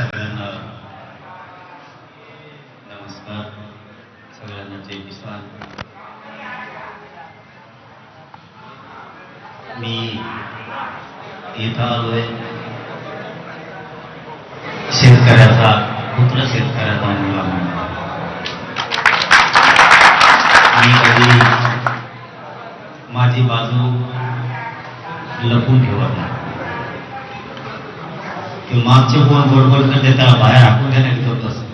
सगळ्यांना नमस्कार. सगळ्यांना जय किसान. मी इथं आलोय शेतकऱ्याचा पुत्र शेतकऱ्याचा मुलगा मी कधी माझी बाजू लपून ठेवत नाही. मागचे कोण बडबड करते त्याला बाहेर हाकून देण्यात करत असत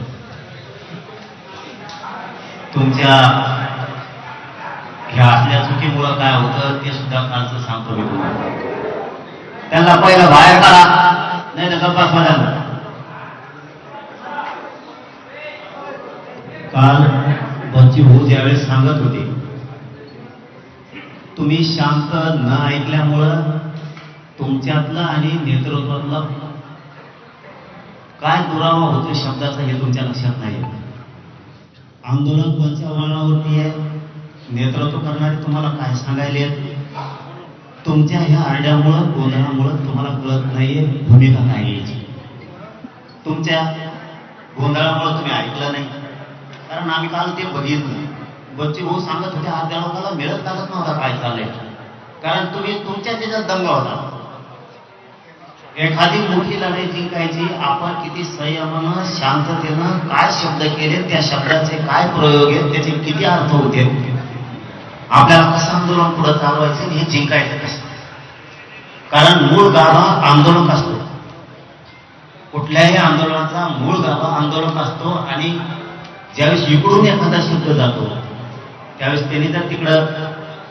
तुमच्या ह्या असल्या चुकीमुळं काय होतं ते सुद्धा कालचं सांगतो मी तुम्हाला त्यांना पहिलं बाहेर काढा नाही तर गप्पा काल बच्ची भाऊ ज्यावेळेस सांगत होते तुम्ही शांत न ऐकल्यामुळं तुमच्यातलं आणि नेतृत्वातला काय दुरावा होतो शब्दाचा हे तुमच्या लक्षात नाही आंदोलन कोणत्या वळणावरती आहे? नेतृत्व करणारे तुम्हाला काय सांगायला येत? तुमच्या ह्या आरड्यामुळं गोंधळामुळं तुम्हाला कळत नाहीये भूमिका काय घ्यायची. तुमच्या गोंधळामुळं तुम्ही ऐकलं नाही. कारण आम्ही काल ते बघितलं. बच्चे भाऊ सांगत होते अर्ध्या लोकांना मिळत लागत नव्हता काय चाललंय? कारण तुम्ही तुमच्या त्याच्यात दंग होता. एखादी मोठी लढाई जिंकायची आपण किती संयमानं शांततेनं काय शब्द केले त्या शब्दाचे काय प्रयोग आहेत त्याचे किती अर्थ होते? आपल्याला कसं आंदोलन पुढे चालवायचं हे जिंकायचं कसं? कारण मूळ गाभा आंदोलक असतो. कुठल्याही आंदोलनाचा मूळ गाभा आंदोलक असतो आणि ज्यावेळेस इकडून एखादा शब्द जातो त्यावेळेस त्यांनी जर तिकडं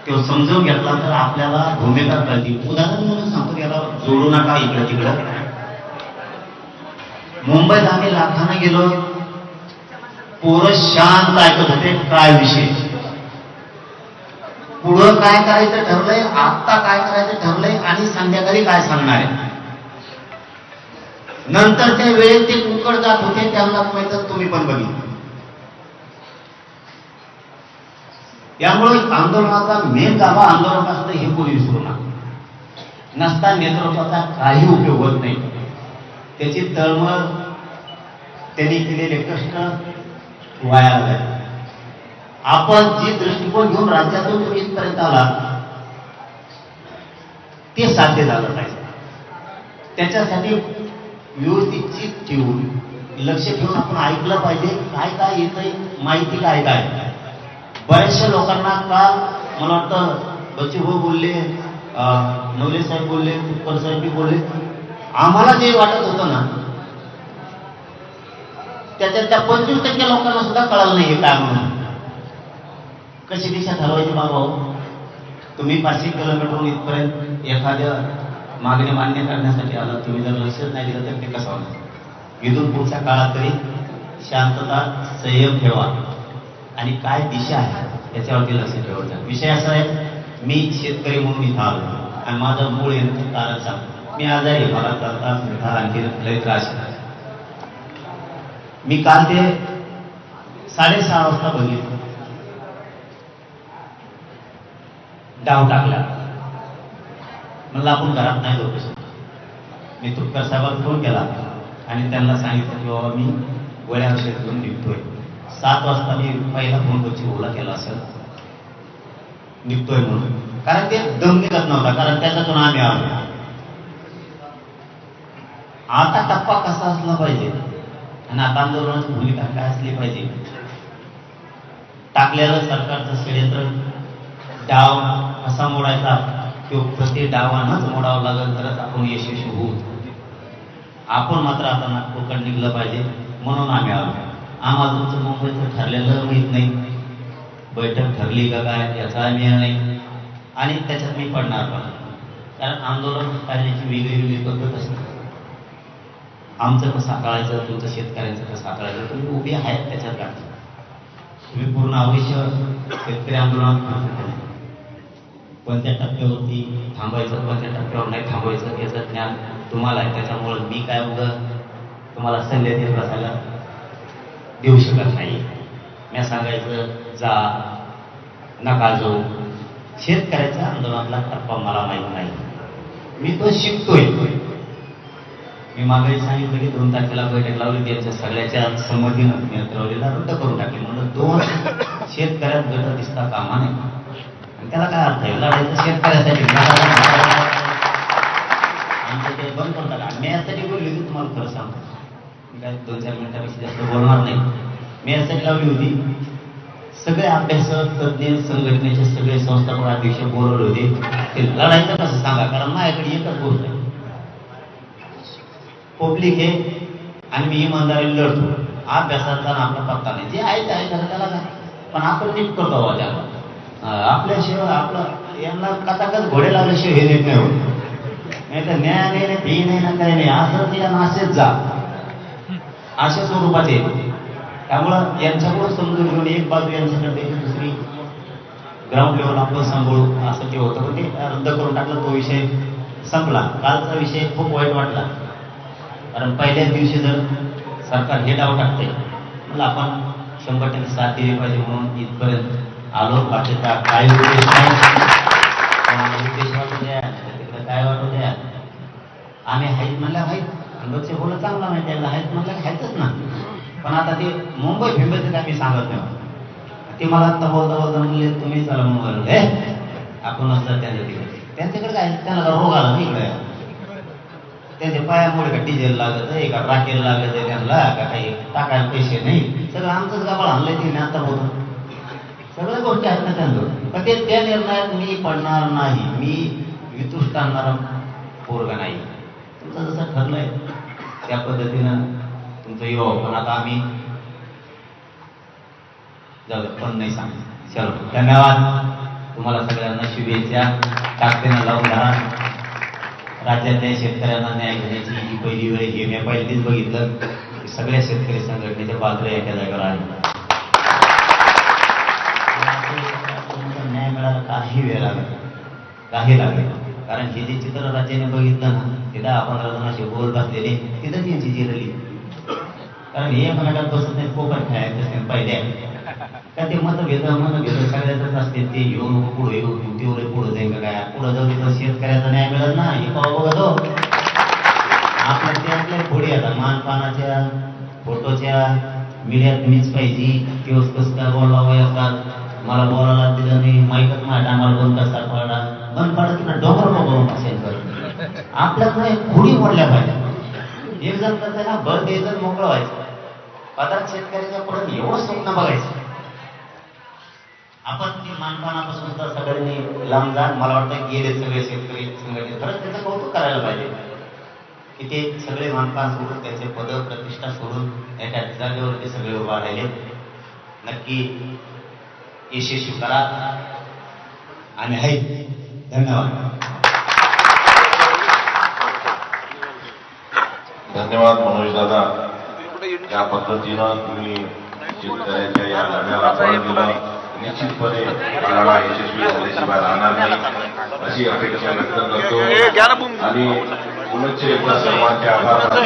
तो समजून घेतला तर आपल्याला भूमिका कळतील उदाहरण म्हणून सांगतो याला जोडू नका इकडं तिकडं. मुंबईत आम्ही लाखानं गेलो. पोरं शांत ऐकत होते काय विषय? पुढं काय करायचं ठरलंय आत्ता काय करायचं ठरलंय आणि संध्याकाळी काय सांगणार आहे? नंतर त्या वेळेत ते कुकड जात होते त्यांना माहीत तुम्ही पण बघितलं. त्यामुळे आंदोलनाचा मेन गाभा आंदोलन असतं हे कोणी विसरू नका. नसता नेतृत्वाचा काही उपयोग होत नाही. त्याची तळमळ त्यांनी केलेले कष्ट वाया झाले आपण जे दृष्टिकोन घेऊन राज्यातून इथपर्यंत आला ते साध्य झालं पाहिजे. त्याच्यासाठी व्यवस्थित ठेवून लक्ष ठेवून आपण ऐकलं पाहिजे काय काय येतंय माहिती काय काय. बऱ्याचशा लोकांना काल मला वाटतं बच्चूभाऊ बोलले नवले साहेब बोलले तुप्पर साहेब बी बोलले. आम्हाला जे वाटत होतं ना त्याच्यात त्या पंचवीस टक्के लोकांना सुद्धा कळालं नाही हे काय म्हणून. कशी दिशा ठरवायची बाबा हो? तुम्ही पाचशे किलोमीटरहून इथपर्यंत एखाद्या मागणी मान्य करण्यासाठी आला तुम्ही जर लक्षच नाही दिलं तर ते कसं होणार? इथून पुढच्या काळात तरी शांतता संयम ठेवा. आणि काय दिशा आहे? याच्यावरती लक्ष ठेवायचं विषय असा आहे मी शेतकरी म्हणून इथं आलो आणि माझं मूळ येण्याचं कारण मी आजारी आहे मला चालता आणखी लय त्रास मी काल ते साडेसहा वाजता बघितलं. डाव टाकला. म्हणलं आपण घरात नाही जाऊ मी तुपकर साहेबांना फोन केला आणि त्यांना सांगितलं की बाबा मी गोळ्या औषध घेऊन निघतोय. सात वाजता मी पहिला फोन करची ओला केला असेल. निघतोय म्हणून. कारण ते दम निघत नव्हता कारण त्याच्यातून आम्ही आलो. आता टप्पा कसा असला पाहिजे आणि आता आंदोलनाची भूमिका काय असली पाहिजे टाकलेलं सरकारचं षडयंत्र डाव कसा मोडायचा तो प्रति डावानंच मोडावं लागेल तरच आपण यशस्वी होऊ. आपण मात्र आता नागपूरकडे निघलं पाहिजे म्हणून आम्ही आलो. आम्हाला तुमचं मुंबईचं ठरलेलं माहीत नाही. बैठक ठरली का काय याचा मिळणार नाही. आणि त्याच्यात मी पडणार पण. कारण आंदोलन करण्याची वेगळी वेगळी पद्धत असते. आमचं कसं हाताळायचं तुमचं शेतकऱ्यांचं कसं हाताळायचं तुम्ही उभी आहेत त्याच्यात का? तुम्ही पूर्ण आयुष्य शेतकरी आंदोलनात कोणत्या टप्प्यावरती थांबायचं कोणत्या टप्प्यावर नाही थांबायचं याचं ज्ञान तुम्हाला आहे. त्याच्यामुळं मी काय उगं तुम्हाला सल्ले देत बसायला देऊ शकत नाही मी सांगायचं जा नका जाऊ. शेतकऱ्याच्या आंदोलनातला टप्पा मला माहीत नाही. मी तो शिकतोय. मी मागे सांगितलं की दोन तारखेला बैठक लावली त्यांच्या सगळ्याच्या संमतीनं मी ठरवलेला रद्द करून टाकली. म्हणून दोन शेतकऱ्यात गट दिसता कामा नाही आणि त्याला काय अर्थ आहे? लढायचं शेतकऱ्यासाठी. आमचं ते बंद करून टाका. मी यासाठी बोलली तुम्हाला खरं सांगतो. मी काय दोन चार मिनिटापेक्षा जास्त बोलणार नाही. मी यासाठी लावली होती सगळे अभ्यासक तज्ज्ञ संघटनेचे सगळे संस्थापक अध्यक्ष बोलवले होते ते लढायचं कसं सांगा कारण माझ्याकडे एकच गोष्ट आहे. पब्लिक हे आणि मी इमानदारीने लढतो. अभ्यासाचा आपला पत्ता नाही. जे आहे ते आहे त्याला त्याला काय पण आपण नीट करतो बाबा त्याला. आपल्याशिवाय आपलं यांना कथाकच घोडे लावल्याशिवाय हे देत नाही होत. नाही तर न्याय नाही नाही फी नाही ना काही नाही. असं ते नाशेच जा. अशा स्वरूपाचे त्यामुळं यांच्याकडून समजून घेऊन एक बाजू यांच्याकडे दुसरी ग्राउंड लेवल आपण सांभाळू असं ते होतं. पण ते रद्द करून टाकलं तो विषय संपला. कालचा विषय खूप वाईट वाटला. कारण पहिल्याच दिवशी जर सरकार हे डाव टाकते मला आपण शंभर टक्के साथ दिली पाहिजे म्हणून इथपर्यंत आलो. बाकीचा काय उद्देश नाही. उद्देश वाटू द्या तिकडे काय वाटू द्या. आम्ही हाईत म्हणल्या हाईत आणि होणं चांगला नाही त्याला आहेत म्हटलं हायतच ना. पण आता ते मुंबई फिंबईचं काय मी सांगत नाही. ते मला आता बोलता बोलता म्हणले तुम्ही चला मुंबईला. हे आपण असतात त्यांच्या तिकडे त्यांच्याकडे काय त्यांना रोग आला ना इकडे. त्यांच्या पायामुळे का डिझेल लागत आहे का राखेल लागत आहे त्यांना का काही टाकायला पैसे नाही. सगळं आमचंच गाबाळ आणलंय ते आता बोलतो सगळ्या गोष्टी आहेत ना त्यांचं पण ते त्या निर्णयात मी पडणार नाही. मी वितुष्ट आणणारा पोरगा नाही. तुमचं ठरलंय त्या पद्धतीनं तुमचं येऊ पण आता आम्ही जाऊ पण नाही सांग चलो. धन्यवाद. तुम्हाला सगळ्यांना शुभेच्छा. ताकदीनं लावून धरा. राज्यातल्या शेतकऱ्यांना न्याय घेण्याची ही पहिली वेळ हे मी पहिलीच बघितलं. की सगळ्या शेतकरी संघटनेच्या बाजूला एका जागेवर आहे न्याय मिळाला काही वेळ लागेल. काही लागेल. कारण हे जे चित्र राज्याने बघितलं ना तिथं आपण पंधरा बोल बसलेले तिथं त्यांची जिरली कारण हे मनात बसत नाही पोकट खेळायचं पहिल्या. का ते मतभेद मतभेद सगळ्याच असते ते येऊ नको पुढे येऊ तेवढे पुढे जाईल का काय? पुढे जाऊ तिथं शेतकऱ्याचा न्याय मिळत ना हे पाव बघतो आपल्या ते आपल्या पुढे आता मानपानाच्या फोटोच्या मीडियात मीच पाहिजे दिवस कसं काय बोलावं असतात मला बोलायला दिलं नाही माहीतच माझ्या आम्हाला बंद कसा मन पडत ना डोंगर बघून असेल तर आपल्याकडे खुडी पडल्या पाहिजे. एक जण करताय ना बंद द्यायचं मोकळं व्हायचं. पदार्थ शेतकऱ्याच्या पडत एवढं स्वप्न बघायचं. आपण ती मानपानापासून तर सगळ्यांनी लांब जा मला वाटतं गेले सगळे शेतकरी संघटने. खरंच त्याचं कौतुक करायला पाहिजे. की ते सगळे मानपान सोडून त्याचे पद प्रतिष्ठा सोडून त्याच्या जागेवरती सगळे उभा राहिले. नक्की यशस्वी करा. आणि हाय. धन्यवाद. धन्यवाद मनोज दादा. या पद्धतीनं तुम्ही शेतकऱ्याच्या या लढ्याला बळ दिलं. निश्चितपणे लढा यशस्वी झाल्याशिवाय राहणार नाही. अशी अपेक्षा व्यक्त करतो. आणि पुनश्च एकदा सर्वांचे आभार मानतो?